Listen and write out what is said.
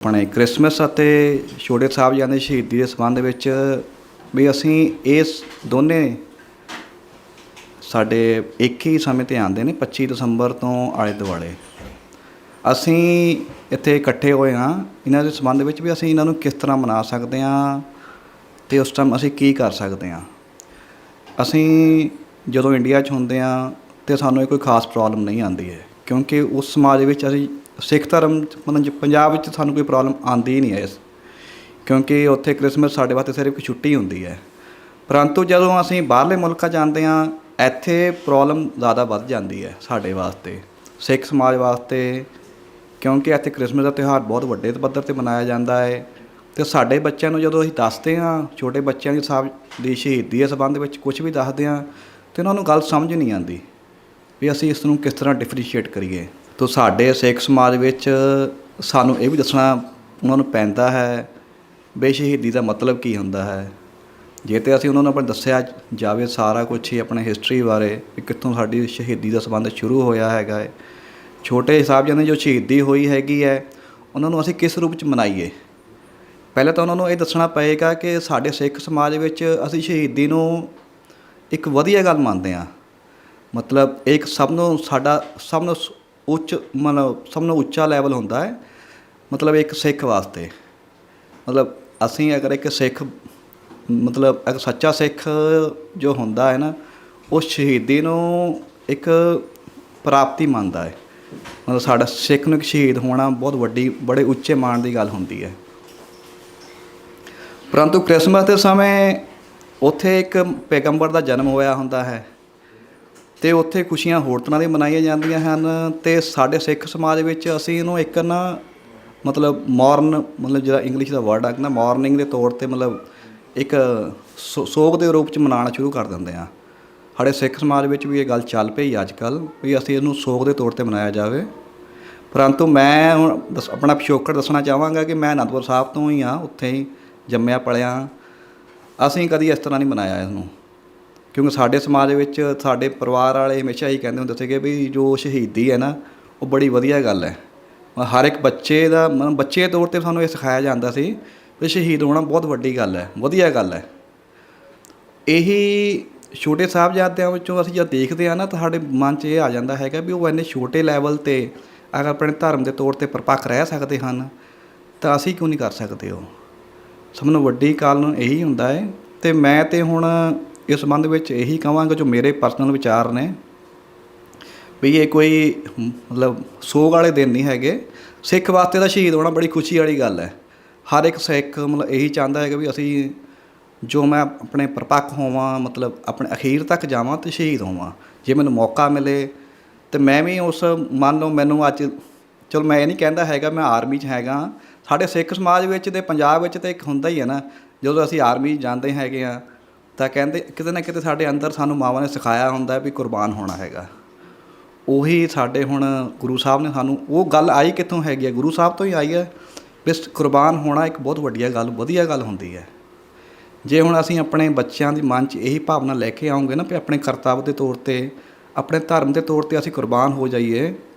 ਆਪਣੇ ਕ੍ਰਿਸਮਸ ਅਤੇ ਛੋਟੇ ਸਾਹਿਬਜ਼ਾਦੇ ਦੀ ਸ਼ਹੀਦੀ ਦੇ ਸੰਬੰਧ ਵਿੱਚ ਵੀ ਅਸੀਂ ਇਸ ਦੋਨੇ ਸਾਡੇ ਇੱਕ ਹੀ ਸਮੇਂ ਤੇ ਆਉਂਦੇ ਨੇ 25 ਦਸੰਬਰ ਤੋਂ ਆਲੇ ਦੁਆਲੇ। ਅਸੀਂ ਇੱਥੇ ਇਕੱਠੇ ਹੋਏ ਹਾਂ। ਇਹਨਾਂ ਦੇ ਸੰਬੰਧ ਵਿੱਚ ਵੀ ਅਸੀਂ ਇਹਨਾਂ ਨੂੰ ਕਿਸ ਤਰ੍ਹਾਂ ਮਨਾ ਸਕਦੇ ਹਾਂ ਤੇ ਉਸ ਟਾਈਮ ਅਸੀਂ ਕੀ ਕਰ ਸਕਦੇ ਹਾਂ। ਅਸੀਂ ਜਦੋਂ ਇੰਡੀਆ 'ਚ ਹੁੰਦੇ ਹਾਂ ਤੇ ਸਾਨੂੰ ਇਹ ਕੋਈ ਖਾਸ ਪ੍ਰੋਬਲਮ ਨਹੀਂ ਆਉਂਦੀ ਹੈ, ਕਿਉਂਕਿ ਉਸ ਸਮਾਜ ਵਿੱਚ ਅਸੀਂ ਸਿੱਖ ਧਰਮ ਮਤਲਬ ਪੰਜਾਬ ਵਿੱਚ ਸਾਨੂੰ ਕੋਈ ਪ੍ਰੋਬਲਮ ਆਉਂਦੀ ਹੀ ਨਹੀਂ ਹੈ ਇਸ, ਕਿਉਂਕਿ ਉੱਥੇ ਕ੍ਰਿਸਮਸ ਸਾਡੇ ਵਾਸਤੇ ਸਿਰਫ ਇੱਕ ਛੁੱਟੀ ਹੁੰਦੀ ਹੈ। ਪਰੰਤੂ ਜਦੋਂ ਅਸੀਂ ਬਾਹਰਲੇ ਮੁਲਕਾਂ ਜਾਂਦੇ ਹਾਂ, ਇੱਥੇ ਪ੍ਰੋਬਲਮ ਜ਼ਿਆਦਾ ਵੱਧ ਜਾਂਦੀ ਹੈ ਸਾਡੇ ਵਾਸਤੇ, ਸਿੱਖ ਸਮਾਜ ਵਾਸਤੇ, ਕਿਉਂਕਿ ਇੱਥੇ ਕ੍ਰਿਸਮਸ ਦਾ ਤਿਉਹਾਰ ਬਹੁਤ ਵੱਡੇ ਪੱਧਰ ਤੇ ਮਨਾਇਆ ਜਾਂਦਾ ਹੈ। ਤੇ ਸਾਡੇ ਬੱਚਿਆਂ ਨੂੰ ਜਦੋਂ ਅਸੀਂ ਦੱਸਦੇ ਹਾਂ, ਛੋਟੇ ਬੱਚਿਆਂ ਦੀ ਸਾਹਿਬ ਦੀ ਸ਼ਹੀਦੀ ਦੇ ਸੰਬੰਧ ਵਿੱਚ ਕੁਝ ਵੀ ਦੱਸਦੇ ਹਾਂ, ਤੇ ਉਹਨਾਂ ਨੂੰ ਗੱਲ ਸਮਝ ਨਹੀਂ ਆਉਂਦੀ ਵੀ ਅਸੀਂ ਇਸ ਨੂੰ ਕਿਸ ਤਰ੍ਹਾਂ ਡਿਫਰੈਂਸ਼ੀਏਟ ਕਰੀਏ। ਤਾਂ ਸਾਡੇ ਸਿੱਖ ਸਮਾਜ ਵਿੱਚ ਸਾਨੂੰ ਇਹ ਵੀ ਦੱਸਣਾ ਉਹਨਾਂ ਨੂੰ ਪੈਂਦਾ ਹੈ ਵੀ ਸ਼ਹੀਦੀ ਦਾ ਮਤਲਬ ਕੀ ਹੁੰਦਾ ਹੈ। ਜੇ ਤੇ ਅਸੀਂ ਉਹਨਾਂ ਨੂੰ ਆਪਾਂ ਦੱਸਿਆ ਜਾਵੇ ਸਾਰਾ ਕੁਝ ਹੀ ਆਪਣੇ ਹਿਸਟਰੀ ਬਾਰੇ ਵੀ ਕਿੱਥੋਂ ਸਾਡੀ ਸ਼ਹੀਦੀ ਦਾ ਸੰਬੰਧ ਸ਼ੁਰੂ ਹੋਇਆ ਹੈਗਾ ਹੈ। ਛੋਟੇ ਸਾਹਿਬਜ਼ਾਦੇ ਜੋ ਸ਼ਹੀਦੀ ਹੋਈ ਹੈਗੀ ਹੈ, ਉਹਨਾਂ ਨੂੰ ਅਸੀਂ ਕਿਸ ਰੂਪ ਚ ਮਨਾਈਏ? ਪਹਿਲਾਂ ਤਾਂ ਉਹਨਾਂ ਨੂੰ ਇਹ ਦੱਸਣਾ ਪਏਗਾ ਕਿ ਸਾਡੇ ਸਿੱਖ ਸਮਾਜ ਵਿੱਚ ਅਸੀਂ ਸ਼ਹੀਦੀ ਨੂੰ ਇੱਕ ਵਧੀਆ ਗੱਲ ਮੰਨਦੇ ਹਾਂ। ਮਤਲਬ ਇੱਕ ਸਭ ਨੂੰ ਸਾਡਾ, ਸਭ ਨੂੰ ਸ- ਉੱਚ, ਮਤਲਬ ਸਭ ਨੂੰ ਉੱਚਾ ਲੈਵਲ ਹੁੰਦਾ ਹੈ। ਮਤਲਬ ਇੱਕ ਸਿੱਖ ਵਾਸਤੇ। ਮਤਲਬ ਅਸੀਂ ਅਗਰ ਇੱਕ ਸਿੱਖ, ਮਤਲਬ ਇੱਕ ਸੱਚਾ ਸਿੱਖ ਜੋ ਹੁੰਦਾ ਹੈ ਨਾ, ਉਹ ਸ਼ਹੀਦੀ ਨੂੰ ਇੱਕ ਪ੍ਰਾਪਤੀ ਮੰਨਦਾ ਹੈ। ਮਤਲਬ ਸਾਡਾ ਸਿੱਖ ਨੂੰ ਇੱਕ ਸ਼ਹੀਦ ਹੋਣਾ ਬਹੁਤ ਵੱਡੀ, ਬੜੇ ਉੱਚੇ ਮਾਣ ਦੀ ਗੱਲ ਹੁੰਦੀ ਹੈ। ਪਰੰਤੂ ਕ੍ਰਿਸਮਸ ਦੇ ਸਮੇਂ ਉੱਥੇ ਇੱਕ ਪੈਗੰਬਰ ਦਾ ਜਨਮ ਹੋਇਆ ਹੁੰਦਾ ਹੈ। ਤੇ ਉੱਥੇ ਖੁਸ਼ੀਆਂ ਹੋਰ ਤਰ੍ਹਾਂ ਦੀਆਂ ਮਨਾਈਆਂ ਜਾਂਦੀਆਂ ਹਨ ਤੇ ਸਾਡੇ ਸਿੱਖ ਸਮਾਜ ਵਿੱਚ ਅਸੀਂ ਇਹਨੂੰ ਇੱਕ ਨਾ ਮਤਲਬ ਮੌਰਨ, ਮਤਲਬ ਜਿਹੜਾ ਇੰਗਲਿਸ਼ ਦਾ ਵਰਡ ਆ ਕਹਿੰਦਾ ਮਾਰਨਿੰਗ ਦੇ ਤੌਰ ਤੇ ਮਤਲਬ ਇੱਕ ਸੋ- ਸੋਗ ਦੇ ਰੂਪ ਚ ਮਨਾਉਣਾ ਸ਼ੁਰੂ ਕਰ ਦਿੰਦੇ ਆ ਸਾਡੇ ਸਿੱਖ ਸਮਾਜ ਵਿੱਚ ਵੀ ਇਹ ਗੱਲ ਚੱਲ ਪਈ ਅੱਜ ਕੱਲ ਵੀ ਅਸੀਂ ਇਹਨੂੰ ਸੋਗ ਦੇ ਤੌਰ ਤੇ ਮਨਾਇਆ ਜਾਵੇ। ਪਰੰਤੂ ਮੈਂ ਹੁਣ ਦੱਸ- ਆਪਣਾ ਪਿਛੋਕੜ ਦੱਸਣਾ ਚਾਹਾਂਗਾ ਕਿ ਮੈਂ ਅਨੰਦਪੁਰ ਸਾਹਿਬ ਤੋਂ ਹੀ ਆ ਉੱਥੇ ਹੀ ਜੰਮਿਆ ਪਲਿਆ ਅਸੀਂ ਕਦੀ ਇਸ ਤਰ੍ਹਾਂ ਨਹੀਂ ਮਨਾਇਆ ਇਹਨੂੰ। ਕਿਉਂਕਿ ਸਾਡੇ ਸਮਾਜ ਵਿੱਚ ਸਾਡੇ ਪਰਿਵਾਰ ਵਾਲੇ ਹਮੇਸ਼ਾ ਹੀ ਕਹਿੰਦੇ ਹੁੰਦੇ ਸੀਗੇ ਵੀ ਜੋ ਸ਼ਹੀਦੀ ਹੈ ਨਾ, ਉਹ ਬੜੀ ਵਧੀਆ ਗੱਲ ਹੈ। ਹਰ ਇੱਕ ਬੱਚੇ ਦਾ, ਮਤਲਬ ਬੱਚੇ ਤੌਰ ਤੇ ਸਾਨੂੰ ਇਹ ਸਿਖਾਇਆ ਜਾਂਦਾ ਸੀ ਵੀ ਸ਼ਹੀਦ ਹੋਣਾ ਬਹੁਤ ਵੱਡੀ ਗੱਲ ਹੈ, ਵਧੀਆ ਗੱਲ ਹੈ। ਇਹੀ ਛੋਟੇ ਸਾਹਿਬਜ਼ਾਦਿਆਂ ਵਿੱਚੋਂ ਅਸੀਂ ਜਦ ਦੇਖਦੇ ਆ ਨਾ, ਤਾਂ ਸਾਡੇ ਮਨ 'ਚ ਇਹ ਆ ਜਾਂਦਾ ਹੈਗਾ ਵੀ ਉਹ ਇੰਨੇ ਛੋਟੇ ਲੈਵਲ ਤੇ ਅਗਰ ਆਪਣੇ ਧਰਮ ਦੇ ਤੌਰ ਤੇ ਪਰਪੱਕ ਰਹਿ ਸਕਦੇ ਹਨ, ਤਾਂ ਅਸੀਂ ਕਿਉਂ ਨਹੀਂ ਕਰ ਸਕਦੇ ਉਹ? ਸਭ ਨੂੰ ਵੱਡੀ ਕਾਰਨ ਇਹੀ ਹੁੰਦਾ ਹੈ ਤੇ ਮੈਂ ਤੇ ਹੁਣ ਇਸ ਸੰਬੰਧ ਵਿੱਚ ਇਹੀ ਕਹਾਂਗਾ ਜੋ ਮੇਰੇ ਪਰਸਨਲ ਵਿਚਾਰ ਨੇ ਵੀ ਇਹ ਕੋਈ ਮਤਲਬ ਸੋਗ ਵਾਲੇ ਦਿਨ ਨਹੀਂ ਹੈਗੇ। ਸਿੱਖ ਵਾਸਤੇ ਤਾਂ ਸ਼ਹੀਦ ਹੋਣਾ ਬੜੀ ਖੁਸ਼ੀ ਵਾਲੀ ਗੱਲ ਹੈ। ਹਰ ਇੱਕ ਸਿੱਖ ਮਤਲਬ ਇਹੀ ਚਾਹੁੰਦਾ ਹੈਗਾ ਵੀ ਅਸੀਂ ਜੋ ਮੈਂ ਆਪਣੇ ਪਰਪੱਕ ਹੋਵਾਂ, ਮਤਲਬ ਆਪਣੇ ਅਖੀਰ ਤੱਕ ਜਾਵਾਂ ਤੇ ਸ਼ਹੀਦ ਹੋਵਾਂ। ਜੇ ਮੈਨੂੰ ਮੌਕਾ ਮਿਲੇ ਤੇ ਮੈਂ ਵੀ ਉਸ ਮੰਨ ਲਓ ਮੈਨੂੰ ਅੱਜ ਚਲੋ ਮੈਂ ਇਹ ਨਹੀਂ ਕਹਿੰਦਾ ਹੈਗਾ ਮੈਂ ਆਰਮੀ 'ਚ ਹੈਗਾ। ਸਾਡੇ ਸਿੱਖ ਸਮਾਜ ਵਿੱਚ ਤੇ ਪੰਜਾਬ ਵਿੱਚ ਤੇ ਇੱਕ ਹੁੰਦਾ ਹੀ ਹੈ ਨਾ, ਜਦੋਂ ਅਸੀਂ ਆਰਮੀ 'ਚ ਜਾਂਦੇ ਹੈਗੇ ਆ ਤਾਂ ਕਹਿੰਦੇ ਕਿਤੇ ਨਾ ਕਿਤੇ ਸਾਡੇ ਅੰਦਰ ਸਾਨੂੰ ਮਾਵਾਂ ਨੇ ਸਿਖਾਇਆ ਹੁੰਦਾ ਵੀ ਕੁਰਬਾਨ ਹੋਣਾ ਹੈਗਾ। ਉਹੀ ਸਾਡੇ ਹੁਣ ਗੁਰੂ ਸਾਹਿਬ ਨੇ ਸਾਨੂੰ, ਉਹ ਗੱਲ ਆਈ ਕਿੱਥੋਂ ਹੈਗੀ ਹੈ? ਗੁਰੂ ਸਾਹਿਬ ਤੋਂ ਹੀ ਆਈ ਹੈ ਵੀ ਇਸ ਕੁਰਬਾਨ ਹੋਣਾ ਇੱਕ ਬਹੁਤ ਵੱਡੀ ਗੱਲ, ਵਧੀਆ ਗੱਲ ਹੁੰਦੀ ਹੈ। ਜੇ ਹੁਣ ਅਸੀਂ ਆਪਣੇ ਬੱਚਿਆਂ ਦੀ ਮਨ 'ਚ ਇਹੀ ਭਾਵਨਾ ਲੈ ਕੇ ਆਉਂਗੇ ਨਾ ਵੀ ਆਪਣੇ ਕਰਤੱਵ ਦੇ ਤੌਰ ਤੇ, ਆਪਣੇ ਧਰਮ ਦੇ ਤੌਰ ਤੇ ਅਸੀਂ ਕੁਰਬਾਨ ਹੋ ਜਾਈਏ